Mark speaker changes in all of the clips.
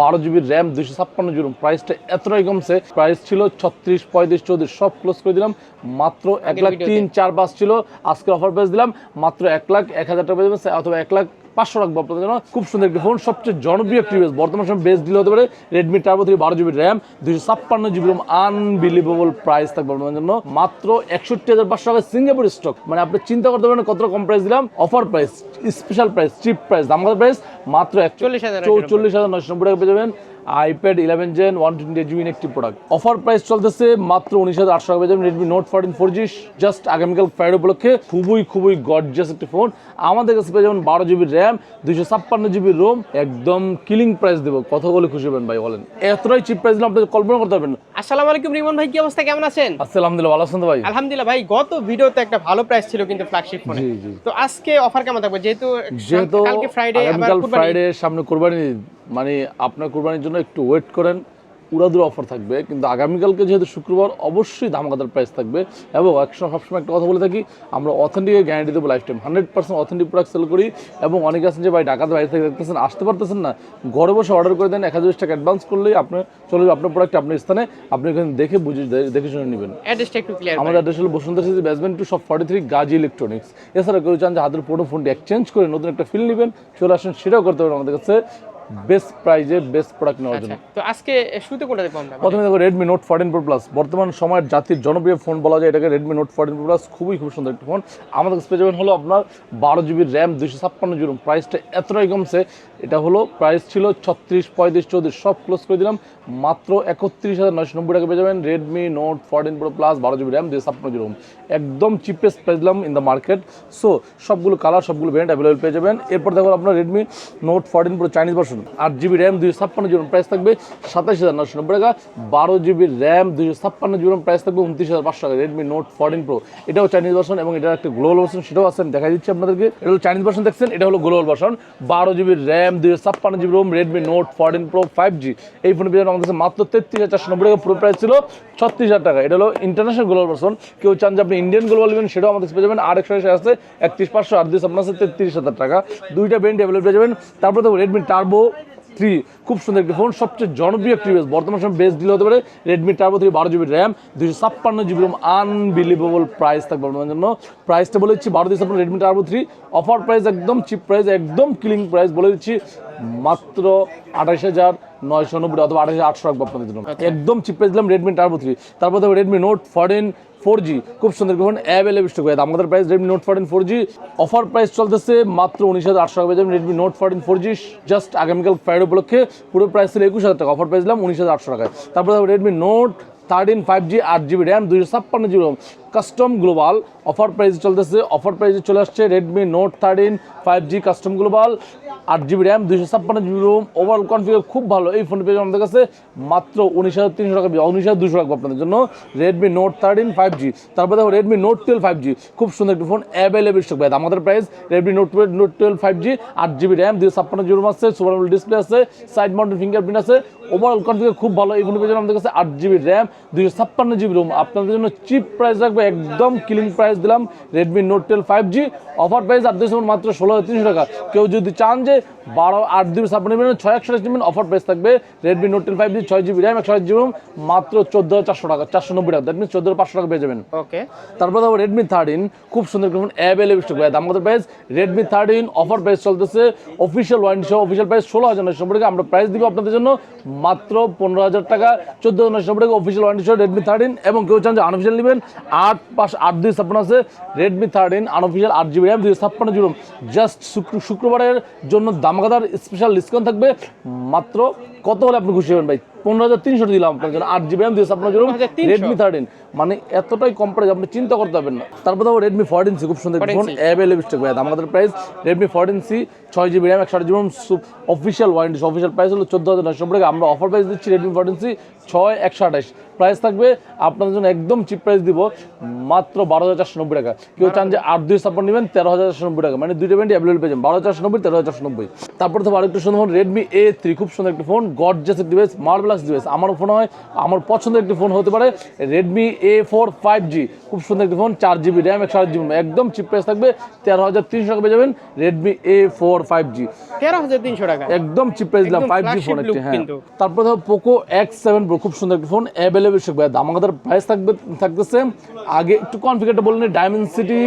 Speaker 1: বারো GB RAM দুইশো ছাপ্পান্ন জিবি প্রাইসটা এতটাই কমছে। প্রাইস ছিল ছত্রিশ পঁয়ত্রিশ চৌত্রিশ সব ক্লোজ করে দিলাম। মাত্র এক লাখ তিন চার বাস ছিল। আজকে অফার প্রাইস দিলাম। মাত্র এক লাখ এক হাজার টাকা অথবা এক লাখ পাঁচশো রাখব আপনাদের জন্য। খুব সুন্দর একটি ফোন সবচেয়ে জনপ্রিয় একটি বেস বর্তমান সময় বেস্ট ডিল হতে পারে রেডমি টার্বো থ্রি বারো জিবি র্যাম দুইশো ছাপ্পান্ন জিবি রোম আনবিলিভেবল প্রাইস থাকবে আপনাদের জন্য। মাত্র একষট্টি হাজার পাঁচশো টাকা সিঙ্গাপুর স্টক মানে আপনি চিন্তা করতে পারেন কত কম প্রাইস দিলাম। Offer price special price cheap price দামার price মাত্র
Speaker 2: 40,990
Speaker 1: চৌচল্লিশ হাজার নয়শো নব্বই টাকা পেয়ে যাবেন। IPad eleven gen one twenty eight GB একটি প্রোডাক্ট অফার প্রাইস চলতেছে মাত্র উনিশ হাজার আটশো টাকা। যাবেন Redmi Note fourteen four G just আগামীকাল ফ্রাইডে উপলক্ষে খুবই খুবই গর্জিয়াস একটি ফোন আমাদের কাছে পেয়ে যাবেন বারো জিবি র্যাম দুইশো ছাপ্পান্ন জিবি রোম একদম কিলিং প্রাইস দেবো। কথা বলে খুশি হবেন ভাই বলেন। এতটাই চিপ প্রাইস দিলে আপনি কল্পনা করতে পারবেন
Speaker 2: আসসালামু আলাইকুম রিমন ভাই কি অবস্থা? কেমন আছেন?
Speaker 1: আলহামদুলিল্লাহ ভালো আছেন ভাই?
Speaker 2: আলহামদুলিল্লাহ ভাই গত ভিডিওতে একটা ভালো প্রাইস ছিল কিন্তু ফ্ল্যাগশিপ ফোনে তো আজকে অফার কেমন থাকবে? যেহেতু
Speaker 1: যেহেতু
Speaker 2: কালকে ফ্রাইডে আবার
Speaker 1: ফ্রাইডে সামনে কোরবানি মানে আপনার কোরবানির জন্য একটু ওয়েট করেন। উড়াদুর অফার থাকবে কিন্তু আগামীকালকে যেহেতু শুক্রবার অবশ্যই ধামাকাদার প্রাইস থাকবে। এবং একসময় সবসময় একটা কথা বলে থাকি আমরা অথেন্টিক গ্যারান্টি দেবো life time hundred percent authentic product sale করি এবং অনেকে আছেন যে ভাই ঢাকাতে বাইরে থেকে দেখতেছেন আসতে পারতেছেন না। ঘরে বসে অর্ডার করে দেন এক হাজার টাকা অ্যাডভান্স করলেই আপনার চলে যাবে আপনার প্রোডাক্ট আপনার স্থানে। আপনি এখানে দেখে বুঝে দেখে শুনে নেবেন। আমাদের অ্যাড্রেস হলো বসুন্ধরা সিটি বেসমেন্ট টু সব ফর্টি থ্রি গাজী ইলেকট্রনিক্স এছাড়া কেউ চান যে হাতের পুরো ফোনটি এক্সচেঞ্জ করে নতুন একটা ফিল নেবেন চলে আসুন সেটাও করতে পারেন আমাদের কাছে। বেস্ট প্রাইজে বেস্ট প্রোডাক্ট নেওয়ার জন্য।
Speaker 2: আচ্ছা তো আজকে শুরুতে কোনটা দেখব আমরা?
Speaker 1: প্রথমে দেখো Redmi Note fourteen Pro Plus বর্তমান সময়ের জাতির জনপ্রিয় ফোন বলা যায় এটাকে Redmi Note fourteen Pro Plus খুবই খুব সুন্দর একটি ফোন আমাদের কাছে যাবেন হলো আপনার বারো জিবি র্যাম দুইশো ছাপ্পান্ন জিবি প্রাইসটা এতটাই কমছে এটা হলো প্রাইস ছিল ছত্রিশ পঁয়ত্রিশ চৌত্রিশ সব ক্লোজ করে দিলাম। মাত্র একত্রিশ হাজার নয়শো নব্বই টাকা পেয়ে যাবেন Redmi Note fourteen Pro Plus বারো জিবি র্যাম দুইশো ছাপ্পান্ন জিবি একদম চিপেস্ট প্রাইস দিলাম ইন দ্য মার্কেট সো সবগুলো কালার সবগুলো ভ্যারিয়েন্ট অ্যাভেলেবল পেয়ে যাবেন। এরপর দেখো আপনার Redmi Note fourteen Pro Chinese version আট জিবি র্যাম দুইশো ছাপ্পান্ন জিবি প্রাইস থাকবে সাতাশ হাজার নশো নব্বই টাকা। বারো জিবি র্যাম দুইশো ছাপ্পান্ন জিবি প্রাইস থাকবে উনত্রিশ হাজার পাঁচশো টাকা। রেডমি নোট ফোরটিন প্রো এটাও চাইনিজ ভার্সন এবং এটার একটা গ্লোবাল ভার্সন সেটাও আছেন দেখা দিচ্ছি আপনাদেরকে। এটা হলো চাইনিজ ভার্সন দেখছেন? এটা হলো গ্লোবাল ভার্সন বারো জিবি র্যাম দুইশো ছাপ্পান্ন GB ROM Redmi Note fourteen Pro five G এই ফোনের পেয়ে আমাদের মাত্র তেত্রিশ হাজার চারশো নব্বই টাকা পুরো প্রাইস ছিল, ছত্রিশ হাজার টাকা। এটা হলো ইন্টারন্যাশনাল গ্লোবাল ভার্সন কেউ চান যে আপনি ইন্ডিয়ান গ্লোবাল নেবেন, সেটাও আমাদের পেয়ে যাবেন। আর একশো আছে, একত্রিশ পাঁচশো আর দুইশো আপনার আছে তেত্রিশ হাজার টাকা। দুইটা ব্র্যান্ড অ্যাভেলেবল পেয়ে যাবেন। তারপরে দেখো রেডমি টার্বো থ্রি খুব সুন্দর একটি ফোন সবচেয়ে জনপ্রিয় একটি বেস বর্তমান সময় বেস্ট ডিল হতে পারে রেডমি টার্বো থ্রি বারো জিবি র্যাম দুইশো ছাপ্পান্ন জিবি রোম আনবিলিভেবল প্রাইস থাকবে আপনাদের জন্য। প্রাইসটা বলে দিচ্ছি বারো দিচ্ছি Redmi Turbo three offer price একদম চিপ প্রাইস একদম ক্লিং প্রাইস বলে দিচ্ছি মাত্র আঠাশ হাজার নয়শো নব্বই অথবা আঠাশ হাজার আটশো রাখব আপনাদের জন্য। একদম চিপ প্রাইস দিলাম রেডমি টার্বো থ্রি তারপর দেখো Redmi Note fourteen four G খুব সুন্দর ফোন অ্যাভেলেবল স্টক আমাদের price Redmi Note fourteen four G offer price চলতেছে মাত্র উনিশ হাজার আটশো টাকা। পেয়ে যাবেন Redmi Note fourteen four G just আগামীকাল ফ্রাইডে উপলক্ষে পুরো প্রাইস ছিল একুশ হাজার টাকা। অফার প্রাইস দিলাম উনিশ হাজার আটশো টাকায়। তারপরে Redmi Note thirteen five G আট জিবি র্যাম দুইশো ছাপ্পান্ন GB custom global offer price চলতেছে অফার প্রাইসে চলে আসছে Redmi Note thirteen five G custom global আট জিবি র্যাম দুইশো ছাপ্পান্ন জিবি রোম ওভারঅল কনফিগার খুব ভালো এই ফোন পেয়ে আমাদের কাছে, মাত্র উনিশ হাজার তিনশো টাকা উনিশ হাজার দুশো রাখব আপনাদের জন্য Redmi Note thirteen five G তারপরে দেখো Redmi Note twelve five G খুব সুন্দর একটি ফোন অ্যাভেলেবল স্টক ভাই। আমাদের price Redmi Note twelve Note twelve five G আট জিবি র্যাম দুইশো ছাপ্পান্ন জিবি রোম আছে, সুপার ডিসপ্লে আছে সাইড মাউন্টেন ফিঙ্গারপ্রিন্ট আছে। ওভারঅল কনফিগার খুব ভালো এই ফোন পেয়ে আমাদের কাছে, আট জিবি র্যাম দুইশো ছাপ্পান্ন জিবি রোম আপনাদের জন্য চিপ প্রাইস রাখব একদম কিলিং প্রাইস দিলাম Redmi Note twelve five G offer price আর দুইশো মাত্র ষোলো হাজার তিনশো টাকা। কেউ যদি চান যে বারো আট জিবি ছাপ্পান্ন নেবেন ছয় একশো নেবেন অফার প্রাইস থাকবে। Redmi Note twelve five G ছয় জিবি র্যাম একশো আট জিবি মাত্র চোদ্দ হাজার চারশো টাকা চারশো নব্বই টাকা। দ্যাট মিনস চোদ্দ পাঁচশো টাকা পেয়ে যাবেন।
Speaker 2: ওকে
Speaker 1: তারপর দেখো রেডমি থার্টিন খুব সুন্দর ফোন অ্যাভেলেবল স্টক ভাই দাম কত price Redmi thirteen offer price চলতেছে। অফিসিয়াল ওয়ারেন্টি সহ অফিসিয়াল প্রাইস ষোলো হাজার নয়শো টাকা। আমরা প্রাইস দিব আপনাদের জন্য মাত্র পনেরো হাজার টাকা। চোদ্দ হাজার নয়শো টাকা অফিসিয়াল ওয়ারেন্টি সহ রেডমি থার্টিন এবং কেউ চান যে আনঅফিসিয়াল নেবেন আট পাঁচ আট দুই ছাপ্পান্ন আছে। রেডমি থার্টিন আনঅফিসিয়াল আট জিবি র্যাম দুই ছাপ্পান্ন জিরো জাস্ট শুক্রবারের জন্য দামাকাদার স্পেশাল ডিসকাউন্ট থাকবে। মাত্র কত হলে আপনি খুশি হবেন ভাই? পনেরো হাজার তিনশো দিলাম আপনার জন্য আট জিবি দুই ছাপ্পান্ন জিবি
Speaker 2: 15,300
Speaker 1: রেডমি থার্টিন মানে এতটাই কম প্রাইস আপনি চিন্তা করতে পারবেন না। তারপর দেখো রেডমি ফোরটিন সি খুব সুন্দর ফোন
Speaker 2: 14C
Speaker 1: অ্যাভেলেবল স্টক ভাই। আমাদের প্রাইস রেডমি ফোরটিন সি ছয় জিবি র্যাম একশো GB official warranty official price হলো চোদ্দ হাজার নয়শো টাকা। আমরা অফার প্রাইস দিচ্ছি রেডমি ফোরটিন সি ছয় একশো আঠাশ। প্রাইস থাকবে আপনাদের জন্য একদম চিপ প্রাইস দিব মাত্র বারো হাজার চারশো নব্বই টাকা। কেউ চান যে আট দুই সাপোর্ট নেবেন তেরো হাজার চারশো নব্বই টাকা। মানে দুইটা ব্যান্ড অ্যাভেলেবল পেয়ে যাবেন। বারো হাজার চারশো নব্বই তেরো হাজার চারশো নব্বই। তারপর তো আরেকটু সুন্দর ফোন রেডমি এ থ্রি খুব সুন্দর একটি ফোন গড জাস বেস মার্বেল ক্লাস ডিভাইস আমার ফোন হয় আমার পছন্দের একটি ফোন হতে পারে Redmi A four five G খুব সুন্দর একটি ফোন চার জিবি র্যাম একশো আট জিবি একদম চিপ প্রাইস থাকবে তেরো হাজার তিনশো টাকা পেয়ে যাবেন Redmi A four five G
Speaker 2: তেরো হাজার তিনশো টাকা।
Speaker 1: একদম চিপ প্রাইস দিলাম ফাইভ জি ফোন একটি হ্যাঁ। তারপর দেখো পোকো এক্স সেভেন প্রো খুব সুন্দর একটি ফোন অ্যাভেলেবেল থাকবে দাম আমাদের প্রাইস থাকবে থাকতেছে। আগে একটু কনফিগারটা বলে নিই ডায়মন্ড সিটি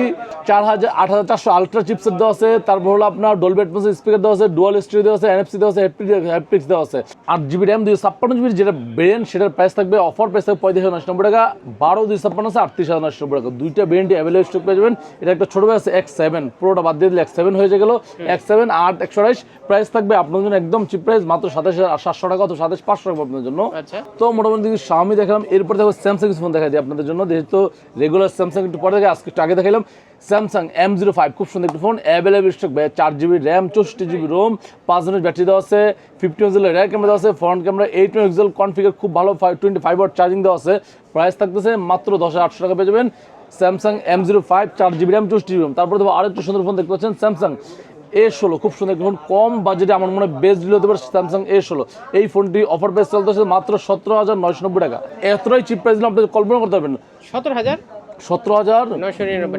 Speaker 1: চার হাজার আট হাজার চারশো আলট্রা চিপসেট দেওয়া আছে। তারপর হলো আপনার ডলবি অ্যাটমসের স্পিকার দেওয়া আছে ডুয়াল স্টোরি দেওয়া আছে এনএফসি দেওয়া আছে হ্যাপটিক্স দেওয়া আছে। আট জিবি র্যাম দুই ছাপ্পান্ন জিবি যেটা ব্রেন সেটার প্রাইস থাকবে অফার প্রাইস থাকবে পঁয়ত্রিশ হাজার নশো নব্বই টাকা বারো দুই ছাপ্পান্ন আছে আটত্রিশ হাজার নশো টাকা। দুইটা ব্রেন্ডই অ্যাভেলেবল স্টক পেয়ে যাবেন। এটা একটা ছোট আছে এক্স সেভেন পুরোটা বাদ দিয়ে দিলে এক্স সেভেন হয়ে গেল। এক্স সেভেন আট একশো আড়াইশ প্রাইস থাকবে আপনার জন্য একদম চিপ প্রাইস মাত্র সাতাশ হাজার সাতশো টাকা অথবা সাতাশ পাঁচশো টাকা আপনার জন্য।
Speaker 2: আচ্ছা।
Speaker 1: তো মোটামুটি শাওমি দেখালাম এরপর দেখো স্যামসাং ফোন দেখা দিই আপনাদের জন্য। যেহেতু রেগুলার স্যামসাং একটু পরে দেখে আজকে একটু আগে দেখালাম স্যামসাং এম জিরো ফাইভ খুব সুন্দর একটি ফোন অ্যাভেলেবল স্টক চার জিবি র্যাম চৌষট্টি জিবি রোম পাঁচ মিনিট ব্যাটারি দেওয়া আছে ফিফটি এক্সেল র্যাক ক্যামেরা দেওয়া আছে ফ্রন্ট ক্যামেরা এইট এক্সেল কনফিগার খুব ভালো five twenty five watt charging দেওয়া আছে। প্রাইস থাকতেছে মাত্র দশ হাজার আটশো টাকা পেয়ে যাবেন। স্যামসাং এম জিরো ফাইভ চার জিবি র্যাম চৌষট্টি জিবি রোম তারপরে দেখো আরেকটু সুন্দর ফোন দেখতে পাচ্ছেন স্যামসাং এ ষোলো, খুব সুন্দর একটি ফোন কম বাজেটে আমার মনে হয় বেস্ট ডিল হতে পারে স্যামসাং এ ষোলো। এই ফোনটি অফার প্রাইস চলতেছে মাত্র সতেরো হাজার নয়শো নব্বই টাকা। এতটাই চিপ প্রাইস দিলে আপনি কল্পনা করতে পারবেন।
Speaker 2: সতেরো হাজার?
Speaker 1: সতেরো হাজার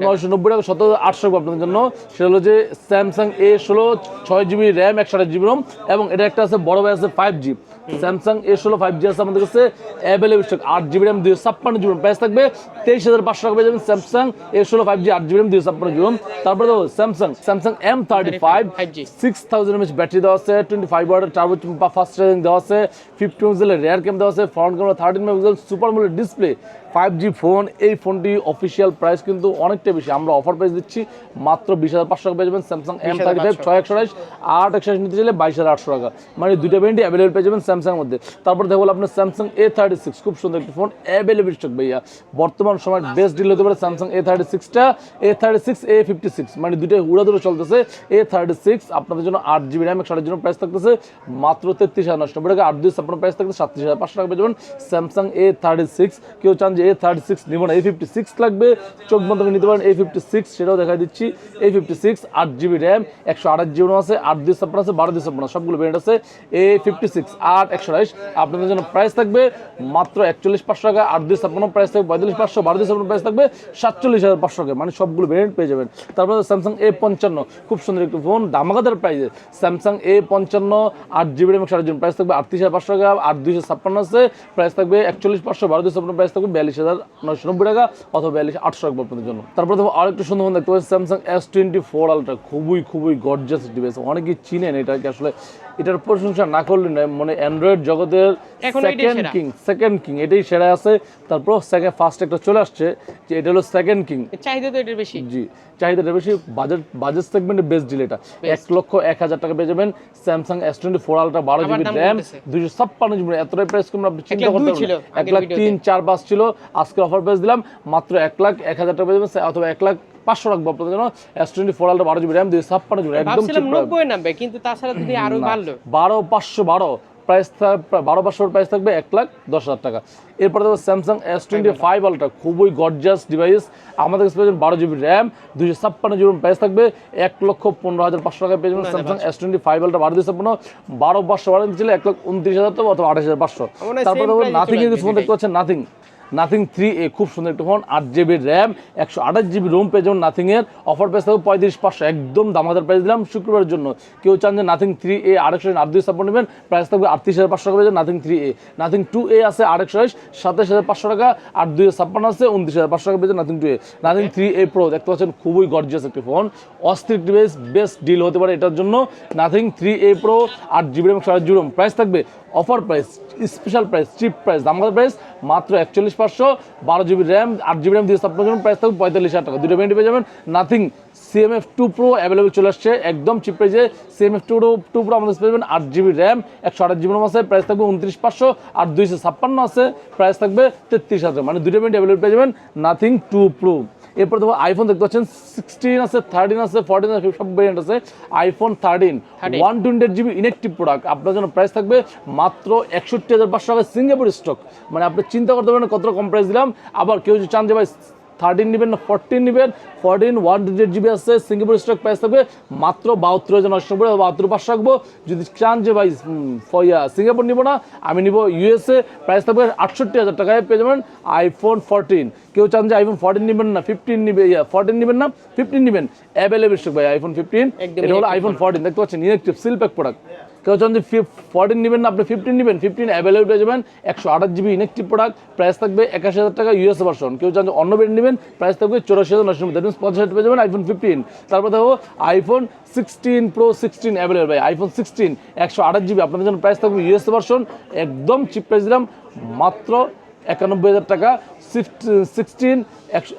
Speaker 2: নয়শো
Speaker 1: নব্বই টাকা সতেরো আটশো আপনাদের জন্য। সেটা হলো যে স্যামসাং এ ষোলো ছয় জিবি র্যাম একশো আঠাশ জিবি রোম এবং এটা একটা আছে বড় ভাই আছে ফাইভ জি স্যামসাং এ ষোলো ফাইভ জি আছে আমাদের কাছে। অ্যাভেলেবল স্টক আট জিবি র্যাম দুই ছাপ্পান্ন জিবি প্রাইস থাকবে তেইশ হাজার পাঁচশো টাকা পেয়ে যাবেন স্যামসাং এ ষোলো ফাইভ জি আট জিবি র্যাম দুই ছাপ্পান্ন জিবি তারপরে দেখো Samsung Samsung M thirty five
Speaker 2: 5G
Speaker 1: six thousand mAh battery দেওয়া আছে টোয়েন্টি ফাইভ ওয়াটের টার্বো ফাস্ট চার্জিং দেওয়া আছে ফিফটি মেগাপিক্সেলের রেয়ার ক্যাম দেওয়া আছে front camera thirteen megapixel super মোলের display five G phone এই ফোনটি অফিসিয়াল প্রাইস কিন্তু অনেকটা বেশি। আমরা অফার প্রাইস দিচ্ছি মাত্র বিশ হাজার পাঁচশো টাকা পেয়ে যাবেন স্যামসাং এম থার্টি ফাইভ ছয় একশো আঠাশ আট একশো নিতে চাইলে বাইশ হাজার আটশো টাকা। মানে দুইটা ব্র্যান্ডই অ্যাভেলেবল পেয়ে যাবেন স্যামসাং মধ্যে। তারপর দেখো আপনার স্যামসাং এ থার্টি সিক্স খুব সুন্দর একটি ফোন অ্যাভেলেবল স্টক ভাইয়া। বর্তমান সময় বেস্ট ডিল হতে পারে Samsung A thirty সিক্সটা A thirty six A fifty six মানে দুইটাই উড়াদুড়ে চলতেছে। এ থার্টি সিক্স আপনাদের জন্য আট জিবি র্যাম একশো জন্য প্রাইস থাকতেছে। মাত্র তেত্রিশ হাজার নশো নব্বই টাকা। আট দুই ছাপ্পান্ন প্রাইস থাকতেছে সাতত্রিশ হাজার পাঁচশো টাকা পেয়ে যাবেন স্যামসাং এ থার্টি সিক্স কেউ চান যে এ থার্টি সিক্স নিব না এ ফিফটি সিক্স লাগবে। চোখ বন্ধ করে নিতে পারেন এ ফিফটি সিক্স সেটাও দেখা দিচ্ছি। এ ফিফটি সিক্স আট জিবি র্যাম, একশো আঠাশ জিবি আছে, আট দুই ছাপ্পান্ন আছে, বারো দুই ছাপ্পান্ন সবগুলো ভেরিয়েন্ট আছে। এ ফিফটি সিক্স আট, একশো আঠাশ, আপনাদের জন্য প্রাইস থাকবে মাত্র একচল্লিশ পাঁচশো টাকা, আট দুই ছাপ্পান্ন প্রাইস থাকবে পঁয়তাল্লিশ পাঁচশো, বারো দুই ছাপ্পান্ন প্রাইস থাকবে সাতচল্লিশ হাজার পাঁচশো টাকা। মানে সবগুলো ভেরিয়েন্ট পেয়ে যাবেন। তারপরে স্যামসাং এ পঞ্চান্ন, খুব সুন্দর একটি ফোন দামাকাদার প্রাইসে স্যামসাং এ পঞ্চান্ন, আট জিবি র্যাম, একশো সাড়ে প্রাইস থাকবে আটত্রিশ হাজার পাঁচশো টাকা, আট দুইশো ছাপ্পান্ন আছে প্রাইস থাকবে একচল্লিশ পাঁচশো, বারো দুই ছাপ্পান্ন প্রাইস থাকবে বিয়াল্লিশ হাজার নয়শো নব্বই টাকা অথবা বিয়াল্লিশ আটশো টাকা আপনাদের জন্য। তারপরে দেখো আরেকটু সুন্দর ফোন দেখতে পাচ্ছি Samsung S twenty four ultra খুবই খুবই গর্জাস ডিভাইস অনেকেই চিনেন এটাকে আসলে এটার প্রশংসা না করলে নয় মানে অ্যান্ড্রয়েড জগতের সেকেন্ড কিং সেকেন্ড কিং এটাই সেরা আছে। তারপর সেকেন্ড ফার্স্ট একটা চলে আসছে এটা হলো সেকেন্ড কিং
Speaker 2: চাহিদা তো এটার বেশি।
Speaker 1: জি চাহিদাটা বেশি। বাজেট বাজেট সেগমেন্টে বেস্ট ডিল এটা। এক লক্ষ এক হাজার টাকা পেয়ে যাবেন। Samsung S twenty four ultra বারো জিবি র্যাম। দুইশো ছাপ্পান্ন জিবি এতটাই প্রাইস কম আপনি চিন্তা
Speaker 2: লাখ
Speaker 1: করতে পারবেন এক লাখ তিন চার পাঁচ ছিল। আজকে অফার প্রাইস দিলাম মাত্র এক লাখ এক হাজার টাকা পেয়ে যাবেন। অথবা এক লাখ পাঁচশো রাখব আপনাদের জন্য। এস টোয়েন্টি ফোর আলট্রা বারো জিবি র্যাম দুইশো ছাপ্পান্ন জিবি একদম
Speaker 2: নব্বই নামবে কিন্তু তাছাড়া যদি আরও বাড়লো।
Speaker 1: বারো পাঁচশো বারো। প্রাইস বারো পাঁচশোর প্রাইস থাকবে এক লাখ দশ হাজার টাকা। এরপরে দেখো Samsung S twenty five ultra খুবই গর্জাস ডিভাইস আমাদের কাছে পেয়ে যাবেন বারো জিবি র্যাম দুইশো ছাপ্পান্ন জিবি প্রাইস থাকবে। এক লক্ষ পনেরো হাজার পাঁচশো টাকা পেয়ে যাবেন Samsung S twenty five ultra বারো দুশো ছাপ্পান্ন। বারো পাঁচশো বারো ছিল এক লাখ উনত্রিশ হাজার টাকা অথবা আঠাশ হাজার পাঁচশো। তারপরে দেখো নাথিং ফোন দেখতে পাচ্ছেন নাথিং নাথিং থ্রি এ খুব সুন্দর একটা ফোন আট জিবি র্যাম একশো আঠাশ জিবি রোম পেয়ে যাবেন নাথিং এর। অফার প্রাইস থাকবে পঁয়ত্রিশ পাঁচশো। একদম দামাদার প্রাইস দিলাম শুক্রবারের জন্য। কেউ চান যে নাথিং থ্রি এ আরেকশো আট দুই সাপোর্ট নেবেন প্রাইস থাকবে আটত্রিশ হাজার পাঁচশো টাকা পেয়ে Nothing three A. Nothing two A আছে আরেকশো সাতাশ হাজার পাঁচশো টাকা, আট দুই ছাপ্পান্ন আছে উনত্রিশ হাজার পাঁচশো টাকা পেয়ে যাবেন Nothing two A. Nothing three A pro দেখতে পাচ্ছেন খুবই গর্জিয়াস একটি ফোন অস্থির ডিভাইস বেস্ট ডিল হতে পারে এটার জন্য। নাথিং থ্রি এ প্রো আট জিবি এবং সাড়ে জিরো প্রাইস থাকবে offer price special price cheap price দামাদার price মাত্র একচল্লিশ পাঁচশো, বারো জিবি র্যাম, আট জিবি র্যাম দিয়ে আপনার জন্য প্রাইস থাকবে পঁয়তাল্লিশ হাজার টাকা। দুটো পেয়ে যাবেন। Nothing CMF two pro available চলে আসছে, একদম চিপ প্রাইসে CMF two pro two pro আমাদের পেয়ে যাবেন, আট জিবি র্যাম, একশো আঠাশ জিবি আছে প্রাইস থাকবে উনত্রিশ পাঁচশো আর দুইশো ছাপ্পান্ন আছে প্রাইস থাকবে তেত্রিশ হাজার মানে দুটো ব্যান্ড অ্যাভেলেবল পেয়ে যাবেন। নাথিং টু প্রো এরপর দেখো আইফোন দেখতে পাচ্ছেন সিক্সটিন আছে থার্টিন আছে ফোরটিন আছে সব ভেরিয়েন্ট আছে। IPhone thirteen one twenty eight GB inactive product আপনার জন্য প্রাইস থাকবে মাত্র একষট্টি হাজার পাঁচশো টাকা সিঙ্গাপুর স্টক মানে আপনি চিন্তা করতে পারেন কতটা কম প্রাইস দিলাম। আবার কেউ যদি চান যে ভাই থার্টিন নেবেন না ফোরটিন নেবেন। ফোরটিন ওয়ান ডেড জিবি আছে সিঙ্গাপুর স্টক প্রাইস থাকবে মাত্র বাহাত্তর হাজার নশো নব্বই বাহাত্তর পাঁচশো রাখব। যদি চান যে ভাই সিঙ্গাপুর নিব না আমি নিব ইউএসএ প্রাইস থাকবে আটষট্টি হাজার টাকায় পেয়ে যাবেন আইফোন ফোরটিন কেউ চান যে আইফোন ফোরটিন নেবেন না ফিফটিন নিবে ইয়া ফোরটিন নেবেন না ফিফটিন নেবেন। অ্যাভেলেবল স্টক ভাই আইফোন ফিফটিন এটা হলো আইফোন ফোরটিন দেখতে পাচ্ছেন ইলেকট্রিক সিল প্যাক প্রোডাক্ট কেউ চান যে ফোরটিন নেবেন না, আপনি ফিফটিন নেবেন ফিফটিন অ্যাভেলেবল পেয়ে যাবেন। একশো আঠাশ জিবি ইনেকটিভ প্রোডাক্ট প্রাইস থাকবে একাশি হাজার টাকা ইউএস ভার্সন কেউ চান যে অন্য ব্র্যান্ড নেবেন প্রাইস থাকবে চৌরাশি হাজার নশো দ্যাট মিনস পঞ্চাশ হাজার পেয়ে যাবেন আইফোন ফিফটিন তারপর দেখো iPhone sixteen pro sixteen available ভাই। আইফোন সিক্সটিন একশো আঠাশ জিবি আপনাদের জন্য প্রাইস থাকবে ইউএস ভার্সন একদম চিপ প্রাইস দিলাম। মাত্র একানব্বই হাজার টাকা সিক্সটিন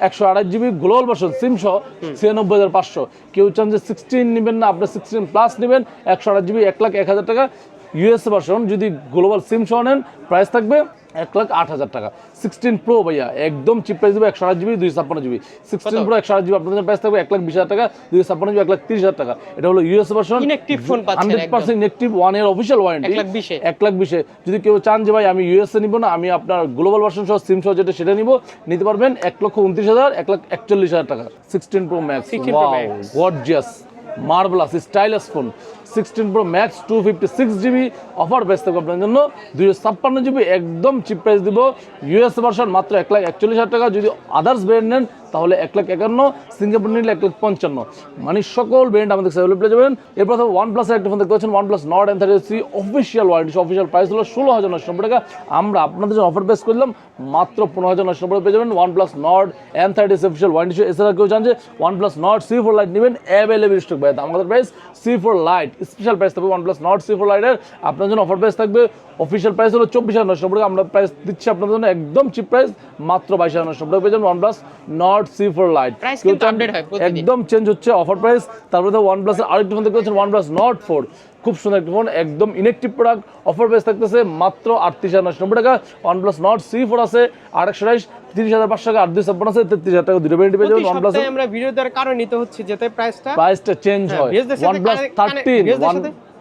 Speaker 1: একশো আড়াই জিবি গ্লোবাল ভার্সন সিম সহ ছিয়ানব্বই হাজার পাঁচশো। কেউ চান যে সিক্সটিন নেবেন না আপনার সিক্সটিন প্লাস নেবেন, একশো আড়াই জিবি, এক লাখ এক হাজার টাকা। ইউএস ভার্সন যদি গ্লোবাল সিম সহ নেন প্রাইস থাকবে এক লাখ আট হাজার টাকা। সিক্সটিন প্রো ভাইয়া একদম চিপ প্রাইস দেবে একশো আট জিবি দুই ছাপ্পান্ন জিবি সিক্সটিন প্রো একশো আট জিবি আপনাদের প্রাইস থাকবে এক লাখ বিশ হাজার টাকা দুই ছাপ্পান্ন জিবি এক লাখ তিরিশ হাজার টাকা। এটা হলো US version hundred percent inactive one year official warranty
Speaker 2: এক লাখ বিশে।
Speaker 1: যদি কেউ চান যে ভাই আমি ইউএসএ নিব না আমি আপনার গ্লোবাল ভার্সন সহ সিম সহ যেটা সেটা নিব নিতে পারবেন এক লক্ষ উনত্রিশ হাজার এক লাখ একচল্লিশ হাজার টাকা। Sixteen pro max
Speaker 2: 16 Pro Max।
Speaker 1: Gorgeous marvellous stylus phone sixteen pro max two fifty six GB offer price থাকবে আপনার জন্য দুইশো ছাপ্পান্ন জিবি একদম চিপ প্রাইস দিব। ইউএস ভার্সন মাত্র এক লাখ একচল্লিশ হাজার টাকা। যদি আদার্স ব্র্যান্ড নেন, তাহলে এক লাখ একান্ন সিঙ্গাপুর নিলে এক লাখ পঞ্চান্ন। মানে সকল ব্র্যান্ড আমাদের কাছে অ্যাভেলেবল যাবেন। এরপর ওয়ান প্লাসের একটা ফোন দেখতে পাচ্ছেন OnePlus Nord N thirty three official warranty official price হলো ষোলো হাজার নশো টাকা। আমরা আপনাদের জন্য অফার প্রাইস করলাম, মাত্র পনেরো হাজার নশো পেয়ে যাবেন। OnePlus Nord N thirty official warranty এছাড়া কেউ জানছে OnePlus Nord C four lite নেবেন অ্যাভেলেবল স্টক ভাই আমাদের price C four lite special price থাকবে OnePlus Nord C four লাইটের আপনার জন্য অফার প্রাইস থাকবে। অফিসিয়াল প্রাইস হলো চব্বিশ হাজার নশো টাকা। আমরা প্রাইস দিচ্ছি আপনার জন্য একদম চিপ প্রাইস মাত্র বাইশ হাজার নশো টাকা। পেয়ে যাবেন OnePlus Nord C four lite. একদম চেঞ্জ হচ্ছে অফার প্রাইস তারপরে ওয়ান প্লাসের আরেকটি ফোন দেখতে পাচ্ছেন ওয়ান প্লাস নট ফোর খুব সুন্দর একটি ফোন একদম ইনেকটিভ প্রোডাক্ট অফার প্রাইস থাকতেছে মাত্র আটত্রিশ হাজার নশো নব্বই টাকা। OnePlus Nord C four আছে আরেকশো বাইশ তিরিশ হাজার পাঁচশো টাকা আট দুই ছাপ্পান্ন আছে তেত্রিশ হাজার টাকা দুটো ভ্যারিয়েন্টি পেয়ে যাবেন ওয়ান প্লাস
Speaker 2: আমরা ভিডিও দেওয়ার কারণ নিতে হচ্ছে যেতে প্রাইসটা
Speaker 1: প্রাইসটা চেঞ্জ হয় ওয়ান প্লাস থার্টিন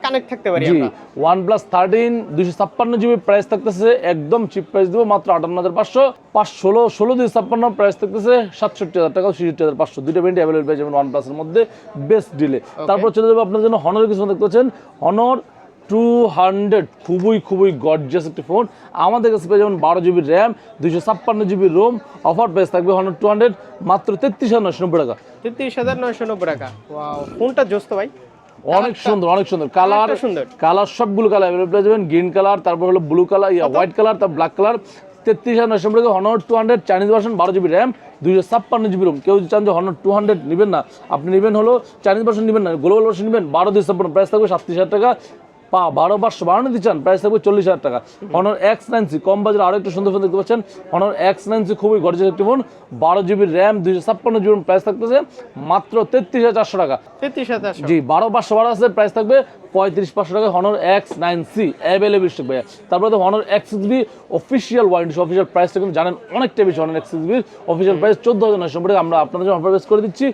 Speaker 2: কানেক্ট থাকতে পারি
Speaker 1: জি। ওয়ান প্লাস থার্টিন দুশো ছাপ্পান্ন জিবি প্রাইস থাকতেছে একদম চিপ প্রাইস দেবো মাত্র আটান্ন হাজার পাঁচশো। পাঁচ ষোলো ষোলো দুশো ছাপ্পান্ন প্রাইস থাকতেছে সাতষট্টি হাজার টাকা ছেষট্টি হাজার পাঁচশো। দুটো ভেন্টি অ্যাভেলেবল পেয়ে যাবেন ওয়ান প্লাসের মধ্যে বেস্ট ডিলে তারপর চলে যাব আপনার জন্য হনরের কিছু দেখতে পাচ্ছেন। হনর টু হান্ড্রেড খুবই খুবই গর্জিয়াস একটি ফোন আমাদের কাছে পেয়ে যাবেন বারো জিবি র্যাম দুশো ছাপ্পান্ন জিবি রোম অফার প্রাইস থাকবে হনর টু হান্ড্রেড মাত্র তেত্রিশ হাজার নশো নব্বই টাকা।
Speaker 2: তেত্রিশ হাজার নয়শো নব্বই টাকা। ফোনটা জোস্ত ভাই।
Speaker 1: অনেক সুন্দর অনেক সুন্দর। কালার। কালার সবগুলো কালার অ্যাভেলেবল যাবেন। গ্রিন কালার তারপর হলো blue colour yeah white colour তারপর ব্ল্যাক কালার তেত্রিশ হাজার নয়শো টাকা Honor two hundred Chinese version বারো জিবি র্যাম দুইশো ছাপ্পান্ন জিবি রুম কেউ চান যে হনর টু হান্ড্রেড নেবেন না আপনি নেবেন হলো চাইনিজ ভার্সন নেবেন না গ্লোবাল ভার্সন নেবেন বারো দুই ছাপ্পান্ন। প্রাইস থাকবে সাতত্রিশ হাজার টাকা। পা বারো পাঁচশো বারো নিতে চান প্রাইস থাকবে চল্লিশ হাজার টাকা। হনর এক্স নাইন সি কম বাজারে আরও একটা সুন্দর ফোন দেখতে পাচ্ছেন। হনর এক্স নাইন সি খুবই গর্জিয়াস একটি ফোন বারো জিবি র্যাম দুইশো ছাপ্পান্ন জিবি প্রাইস থাকতেছে মাত্র তেত্রিশ হাজার চারশো টাকা।
Speaker 2: তেত্রিশ হাজার
Speaker 1: জি বারো পাঁচশো বারো আছে প্রাইস থাকবে পঁয়ত্রিশ পাঁচশো টাকা Honor X nine C available ভাইয়া। তারপরে তো Honor X six B official warranty official প্রাইসটা কিন্তু জানেন অনেকটা বেশি হনর এক্স সিক্স বির অফিসিয়াল প্রাইস চোদ্দ হাজার নয়শো টাকা। আমরা আপনাদের জন্য অফার প্রাইস করে দিচ্ছি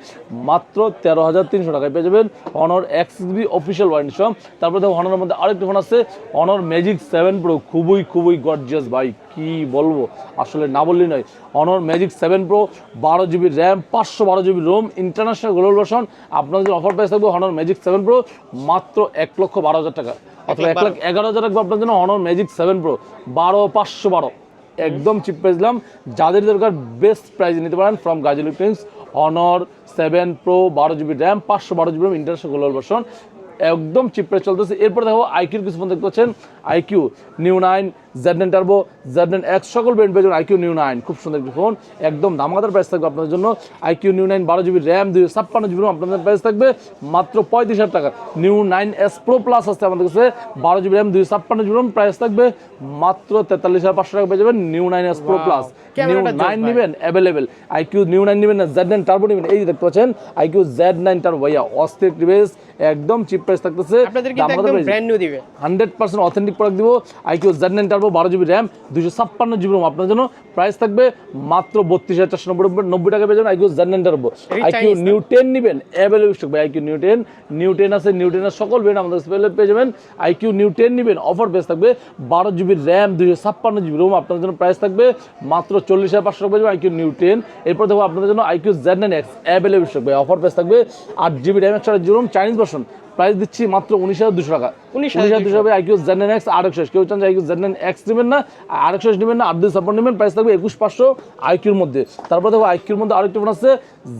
Speaker 1: মাত্র তেরো হাজার তিনশো টাকায় পেয়ে যাবেন Honor X six B official warranty সহ। তারপরে তো হনরের মধ্যে আরেকটি ফোন আছে অনর ম্যাজিক সেভেন প্রো খুবই খুবই গর্জিয়াস ভাই, কি বলব? আসলে না বললেই নয়। অনর ম্যাজিক সেভেন প্রো বারো জিবি র্যাম পাঁচশো বারো GB ROM international global version আপনাদের অফার প্রাইস থাকবে অনর ম্যাজিক সেভেন প্রো মাত্র এক লক্ষ বারো হাজার টাকা। অথবা এক লাখ এগারো হাজার রাখব আপনার জন্য অনর ম্যাজিক সেভেন প্রো বারো, পাঁচশো বারো। একদম চিপ দিলাম। যাদের দরকার বেস্ট প্রাইস নিতে পারেন ফ্রম গাজ ইলেকট্রনিক্স অনর সেভেন প্রো বারো জিবি র্যাম পাঁচশো বারো GB ROM international global version একদম চিপ প্রাইস চলতেছে। এরপর দেখো আইকিউর কিছু ফোন দেখতে পাচ্ছেন। IQOO Neo nine Z nine turbo Z nine X সকল ব্র্যান্ড পেয়ে যাবেন আইকিউ নিউ নাইন খুব সুন্দর একটি ফোন একদম দামাদার প্রাইস থাকবে আপনাদের জন্য। আইকিউ নিউ নাইন বারো জিবি র্যাম দুই ছাপ্পান্ন জিবি আপনাদের প্রাইস থাকবে। মাত্র পঁয়ত্রিশ হাজার টাকা। Neo nine S pro plus আসছে আমাদের কাছে। বারো জিবি র্যাম দুই ছাপ্পান্ন জিবি প্রাইস থাকবে। মাত্র তেতাল্লিশ হাজার পাঁচশো টাকা পেয়ে যাবেন Neo nine S pro plus Neo nine. নেবেন অ্যাভেলেবেল আইকিউ নিউ নাইন নেবেন না জেড নাইন টার্বো নেবেন। এই দেখতে পাচ্ছেন আইকিউ জেড নাইন টার্বো ভাইয়া অস্থির বেস একদম চিপ প্রাইস থাকতেছে।
Speaker 2: ব্র্যান্ড নিউ দিবে।
Speaker 1: হান্ড্রেড পার্সেন্ট অথেন্টিক প্রোডাক্ট দিব আইকিউ জেড নাইন টার্বো বারো জিবি র্যাম দুশো ছাপ্পান্ন জিবি রোম আপনার জন্য প্রাইস থাকবে মাত্র বত্রিশ হাজার চারশো নব্বই নব্বই টাকা পেয়ে যাবেন iQOO Z nine turbo iQOO Neo ten নেবেন অ্যাভেলেবল স্টক ভাই। IQOO Neo ten Neo ten আছে নিউ টেনের সকল ব্র্যান্ড আমাদের স্পেলে পেয়ে যাবেন। আইকিউ নিউ টেন নেবেন অফার প্রাইস থাকবে বারো জিবি র্যাম দুশো ছাপ্পান্ন জিবি রোম আপনার জন্য প্রাইস থাকবে মাত্র চল্লিশ হাজার পাঁচশো টাকা পেয়ে যাবেন আইকিউ নিউ টেন এরপর দেখো আপনাদের জন্য iQOO Z nine X available stock ভাই। অফার প্রাইস থাকবে আট জিবি র্যাম একশো GB ROM Chinese version price দিচ্ছি মাত্র উনিশ হাজার দুশো টাকা।
Speaker 2: উনিশ
Speaker 1: হাজার দুশো আইকিউ জেড নাইন এক্স আরেকশো কেউ চান আইকিউ নাইন এক্স নেবেন না আরেকশো নেবেন না আট দুই ছাপ্পান্ন নেবেন প্রাইস থাকবে একুশ পাঁচশো আইকিউর মধ্যে। তারপর দেখো আইকিউর মধ্যে আরেকটি ফোন আছে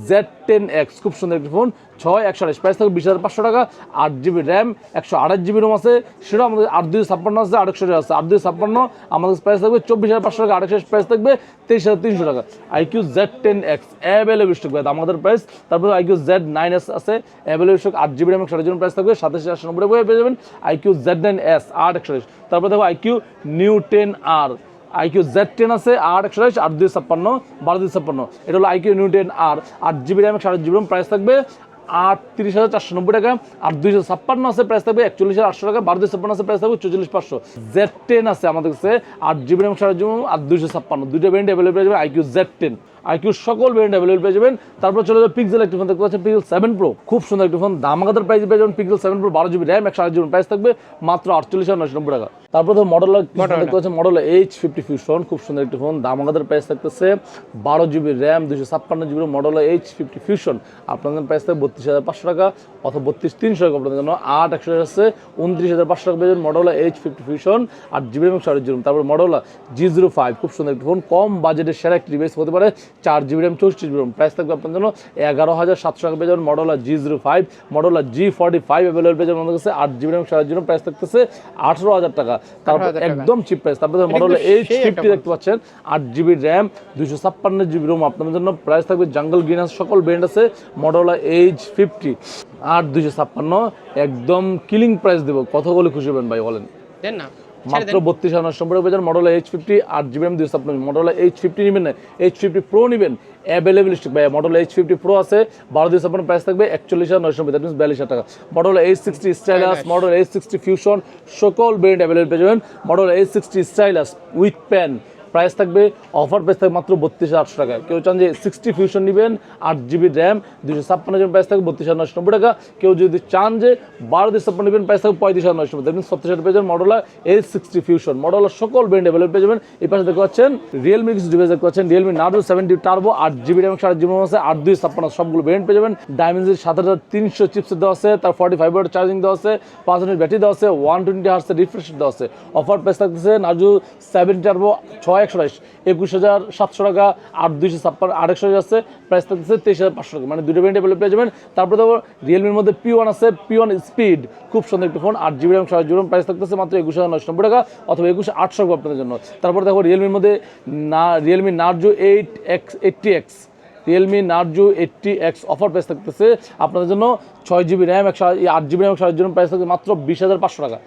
Speaker 1: জেড টেন এক্স খুব সুন্দর একটি ফোন ছয় একশো আঠাশ। প্রাইস থাকবে বিশ হাজার পাঁচশো টাকা আট জিবি র্যাম একশো আঠাশ জিবি রোম আছে। সেটা আমাদের আট দুই ছাপ্পান্ন আছে আরেকশো আছে। আট দুই ছাপ্পান্ন আমাদের প্রাইস থাকবে চব্বিশ হাজার পাঁচশো টাকা আরেকশো প্রাইস থাকবে তেইশ হাজার তিনশো টাকা। IQOO Z ten X available stock আমাদের প্রাইস তারপর আইকিউ জেড নাইন এস আছে অ্যাভেলেবল স্টক আট জিবি র্যাম একশো আঠাশ প্রাইস থাকবে সাতাশ হাজার নব্বই টাকা। পেয়ে যাবেন আইকিউ জেড নাইন এস আট একশো তারপর দেখো iQOO Neo ten R iQOO Z ten আছে আট একশো আট দুই ছাপ্পান্ন, বারো দুই ছাপ্পান্ন। এটা হলো আইকিউ নিউ টেন আর আট জিবি র্যাম আঠাশ জিবি র্যাম প্রাইস থাকবে আটত্রিশ হাজার চারশো নব্বই টাকা। আর দুইশো ছাপ্পান্ন আছে প্রাইস থাকবে একচল্লিশ হাজার আটশো টাকা। বারো দুই ছাপ্পান্ন আছে প্রাইস থাকবে চল্লিশ পাঁচশো। জেড টেন আছে আমাদের কাছে, আট জিবি র্যাম সাড়ে জিবি আর দুইশো ছাপ্পান্ন। দুইটা band available iQOO Z ten iQOO সকল ব্যান্ড অ্যাভেলেবল পেয়ে যাবেন। তারপর চলে যাবে পিক্সেল একটি ফোন দেখতে পাচ্ছেন পিক্সেল সেভেন প্রো খুব সুন্দর একটি ফোন দামাগাদার প্রাইস পেয়ে যাবেন পিক্সেল সেভেন প্রো বারো জিবি র্যাম একশো আট জিবি প্রাইস থাকবে মাত্র আটচল্লিশ হাজার নশো নব্বই টাকা। তারপর তো মডেল দেখতে পাচ্ছেন মডেল এইচ ফিফটি ফিউশন খুব সুন্দর একটি ফোন দামাগাদার প্রাইস থাকতেছে বারো জিবি র্যাম দুশো ছাপ্পান্ন GB Moto edge fifty fusion আপনাদের প্রাইস থাকবে বত্রিশ হাজার পাঁচশো টাকা অথবা বত্রিশ তিনশো টাকা আপনাদের জন্য। আট একশো আছে উনত্রিশ হাজার পাঁচশো টাকা পেয়ে মডেল এইচ ফিফটি ফিউশন আর জিবি এবং সাড়ে জিরো তারপর মডেল জি জিরো ফাইভ খুব সুন্দর একটি ফোন কম বাজেটের সেরা একটি ডিভাইস হতে পারে চার জিবি র্যাম চৌষট্টি জিবি র্যাম। প্রাইস থাকবে আপনার জন্য এগারো হাজার সাতশো টাকা পেয়ে যাবেন Moto G zero five Moto G forty five available পেয়ে যাবেন আমাদের কাছে। আট জিবি র্যাম সাড়ে জিরো প্রাইস থাকতেছে আঠারো হাজার টাকা। তারপর একদম চিপ প্রাইস তারপরে মডেল এইচ ফিফটি দেখতে পাচ্ছেন আট জিবি র্যাম দুশো ছাপ্পান্ন জিবি রোম আপনাদের জন্য প্রাইস থাকবে জাঙ্গল গ্রিন সকল ব্র্যান্ড আছে মডেল এইচ ফিফটি আট দুশো ছাপ্পান্ন একদম কিলিং প্রাইস দেবো। কত বলে খুশি হবেন ভাই বলেন।
Speaker 2: দেন না।
Speaker 1: মাত্র বত্রিশ হাজার নশো বাজার মডেল এইচ ফিফটি আট জিবি এম দুশো ছাপ্পান্ন মডেল এইচ ফিফটি নেবেন না এইচ ফিফটি প্রো নেবেন অ্যাভেলেবল স্টিক ভাই মডেল এইচ ফিফটি প্রো আছে বারো দুশো আপনার প্রাইস থাকবে একচল্লিশ হাজার নশো দ্যাট মিনস বিয়াল্লিশ হাজার টাকা। Moto edge sixty stylus Moto edge sixty fusion সকল ব্র্যান্ড অ্যাভেলেবল পেয়ে যাবেন। Moto edge sixty stylus with pen price থাকবে অফার প্রাইস থাকবে মাত্র বত্রিশ হাজার আটশো টাকা। কেউ চান যে সিক্সটি ফিউশন নেবেন, আট জিবি র্যাম দুশো ছাপ্পান্ন জন প্রাইস থাকবে বত্রিশ হাজার নশো নব্বই টাকা। কেউ যদি চান যে বারো দুশো ছাপ্পান্ন নেবেন প্রাইস থাকবে পঁয়ত্রিশ হাজার নশো নব্বই দেখবেন সত্তর হাজার পেয়ে যাবেন Moto edge sixty fusion Moto সকল ব্র্যান্ড অ্যাভেলেবল পেয়ে যাবেন। এই পাশে দেখতে পাচ্ছেন রিয়েলমি কিছু ডিভাইস দেখতে পাচ্ছেন। রিয়েলমি নার্ডো সেভেন্টি টার্বো আট জিবি র্যাম সাড়ে জিবি আছে, আট দুই ছাপ্পান্ন সবগুলো ব্র্যান্ড পেয়ে যাবেন। ডায়মেন্সের সাত হাজার তিনশো চিপসেট দেওয়া আছে, তার ফর্টি ফাইভ চার্জিং দেওয়া আছে, পাঁচ মিনিট ব্যাটারি দেওয়া আছে ওয়ান টোয়েন্টি হার্সের রিফ্রেশ দেওয়া আছে। অফার প্রাইস থাকতেছে নার্জো সেভেন্টি টার্বো ছয় একশো বাইশ। একুশ হাজার সাতশো টাকা, আট দুইশো ছাপ্পান্ন আরেকশো আছে প্রাইস থাকতেছে তেইশ হাজার পাঁচশো টাকা। মানে দুটো ব্র্যান্ড অ্যাভেলেবল পেয়ে যাবেন। তারপরে দেখো রিয়েলমির মধ্যে পি ওয়ান আছে। পি ওয়ান স্পিড খুব সুন্দর একটি ফোন আট জিবি র্যাম সাড়ে জিবি প্রাইস থাকতেছে মাত্র একুশ হাজার নশো নব্বই টাকা অথবা একুশ আটশো আপনাদের জন্য। তারপর দেখো রিয়েলমির মধ্যে না Realme Narzo eight X eighty X Realme Narzo eighty X offer price থাকতেছে আপনাদের জন্য ছয় জিবি র্যাম একশো আট জিবি র্যাম একশো আট জিবি প্রাইস থাকবে মাত্র বিশ হাজার পাঁচশো টাকা।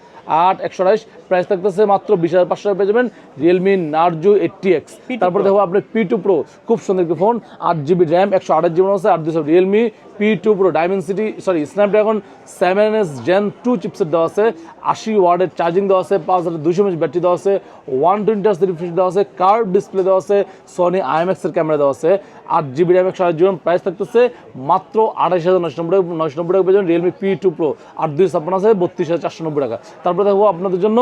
Speaker 1: আট একশো আঠাইশ প্রাইস থাকতেছে মাত্র বিশ হাজার পাঁচশো টাকা পেয়ে যাবেন রিয়েলমি নার্জো এইটটি এক্স তারপর দেখো আপনি পি টু প্রো খুব সুন্দর একটি ফোন আট জিবি র্যাম একশো আঠাশ জিবি আছে আট দুশো Realme P two pro Dimensity sorry Snapdragon seven S gen two chipset দেওয়া আছে আশি ওয়ার্ডের চার্জিং দেওয়া আছে পাঁচ হাজার দুশো এমএচ ব্যাটারি দেওয়া আছে ওয়ান টোয়েন্টি আস রিফ্রেশ দেওয়া আছে কার্ভ ডিসপ্লে দেওয়া আছে সনি আইএমএক্সের ক্যামেরা দেওয়া আছে আট জিবি র্যাম একশো আট জিবি প্রাইস থাকতেছে মাত্র আঠাশ হাজার নশো নব্বই নশো নব্বই টাকা পেয়ে যাবেন রিয়েলমি পি টু প্রো আট দুই ছাপ্পান্ন আছে বত্রিশ হাজার চারশো নব্বই টাকা। তারপরে আপনাদের জন্য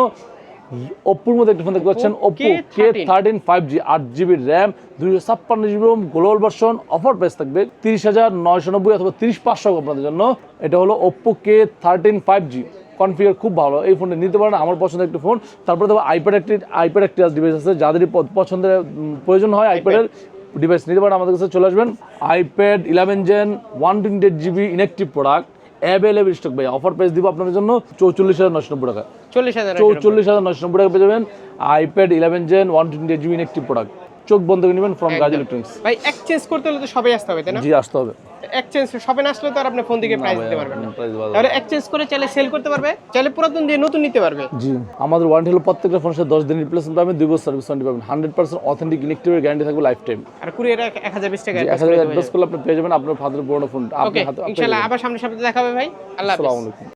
Speaker 1: ওপ্পোর মধ্যে একটা ফোন দেখতে পাচ্ছেন Oppo K thirteen five G আট জিবি র্যাম দুইশো ছাপ্পান্ন GB ROM global version offer price থাকবে তিরিশ হাজার নয়শো নব্বই অথবা তিরিশ পাঁচশো আপনাদের জন্য। এটা হলো Oppo K thirteen five G configure খুব ভালো এই ফোনটা নিতে পারেন আমার পছন্দের একটি ফোন তারপরে দেখো আইপ্যাড একটি আইপ্যাড একটি ডিভাইস আছে যাদেরই প- পছন্দের প্রয়োজন হয় আইপ্যাডের ডিভাইস নিতে পারেন আমাদের কাছে চলে আসবেন। IPad eleven gen one twenty eight GB inactive product available stock ভাই। অফার প্রাইস দিব আপনাদের জন্য চৌচল্লিশ হাজার নশো নব্বই টাকা।
Speaker 2: চল্লিশ হাজার
Speaker 1: চৌচল্লিশ হাজার নশো নব্বই টাকা পেয়ে যাবেন iPad eleven gen one twenty GB inactive product চোখ বন্ধ করে নেবেন ফ্রম গাজ ইলেকট্রনিক্স
Speaker 2: ভাই এক্সচেঞ্জ করতে হলে তো সবাই আসতে হবে তাই না?
Speaker 1: জি আসতে হবে।
Speaker 2: এক্সচেঞ্জ শপে না আসলে তো আর আপনি ফোন থেকে প্রাইস দিতে পারবেন না। তাহলে এক্সচেঞ্জ করে চাইলে সেল করতে পারবে চাইলে পুরাতন দিয়ে নতুন নিতে পারবে।
Speaker 1: জি আমাদের ওয়ারেন্টি হলো প্রত্যেকটা ফোনের সাথে দশ দিন রিপ্লেসমেন্ট পাবেন দুই বছর সার্ভিস ওয়ারেন্টি পাবেন। হান্ড্রেড পার্সেন্ট অথেন্টিক ইলেকট্রিকের গ্যারান্টি থাকবে লাইফ টাইম
Speaker 2: আর কুরিয়ার এক হাজার বিশ টাকা
Speaker 1: এক হাজার অ্যাডভান্স করলে আপনি পেয়ে যাবেন আপনার হাতের পুরোনো ফোন আপনার হাতে
Speaker 2: ইনশাআল্লাহ আবার সামনে সামনে দেখা হবে ভাই। আল্লাহ হাফেজ।
Speaker 1: আসসালামু আলাইকুম।